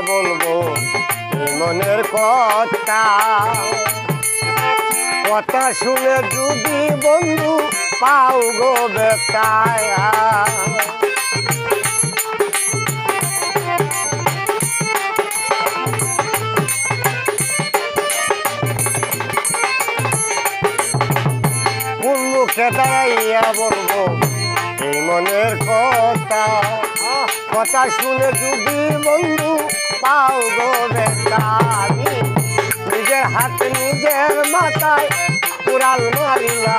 বলব মনের কথা। কথা শুনে যদি বন্ধু পাও গো বেতায়া কোন মুখে বলব, এই মনের কথা। কথা শুনে যদি বন্ধু পাও গো নিজের হাত নিজের মাথায় কুড়াল মারিলা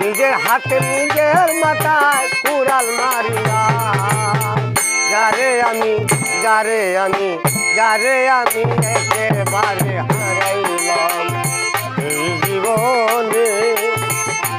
নিজের হাতে নিজের মাথায় কুড়াল মারিলা যারে আমি যারে আমি যারে আমি একেবারে হারাইলাম। এই জীবনে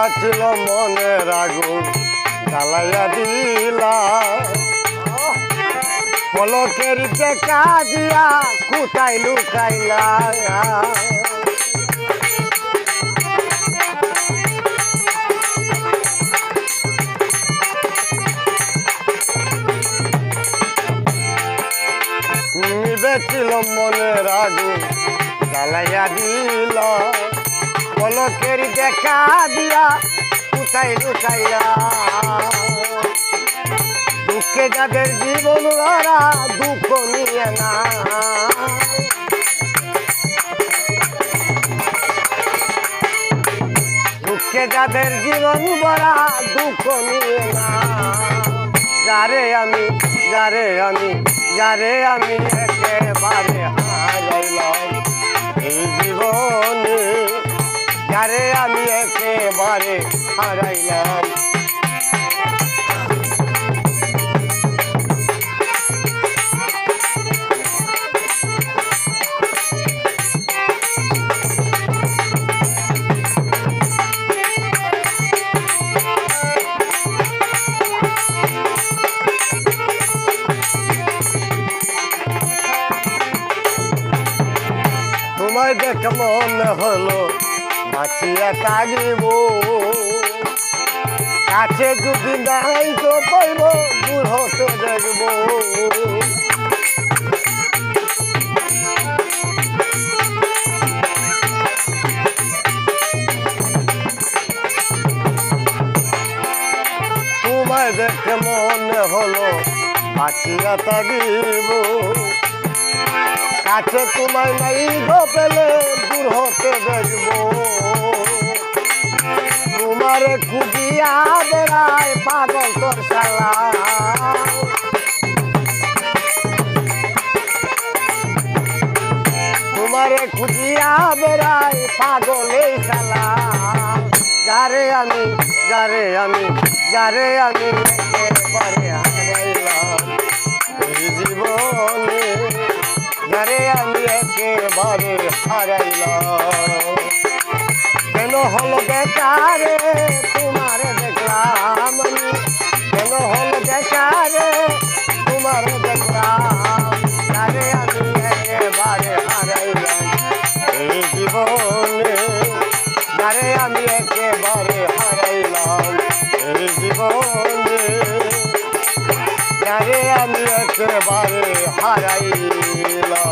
নিবাছিল মনের আগুন জ্বালাইয়া দিলা। পলকের দেখা দিয়া কোথায় লুকাইলা। নিবেছিল মনের আগুন জ্বালাইয়া দিল। পলকের দেখা দিয়া, কোথায় লুকাইয়া দুঃখে যাদের জীবন ওরা দুঃখ নিয়ে না। দুঃখে যাদের জীবন ভরা, দুঃখ নিয়ে না। যারে আমি যারে আমি যারে আমি একেবারে হারাইলাম। তোমায় দেখে মনে বাঁচিয়া থাকিব কাছে যদি নাই তো পাইব দূর হতে দেখব। তোমায় দেখে মনে হলো বাঁচিয়া থাকিব কাছে তোমায় নাই গো পেলে, দূর হতে দেখব। তোমারে খুঁজিয়া বেড়ায় পাগল তোর সালা তোমারে খুঁজিয়া বেড়ায় পাগলে সালা যারে আমি যারে আমি যারে আমি একেবারে একেবারে হারাইলাম কেন হলো বেকারে? তোমার দেখলাম কেন হলো বেকারে? তোমার দেখলাম। যারে আমি একেবারে হারাইলাম। এই জীবনে যারে আমি একেবারে হারাইলাম। এই জীবনে তারে আমি একবারে হারাইলাম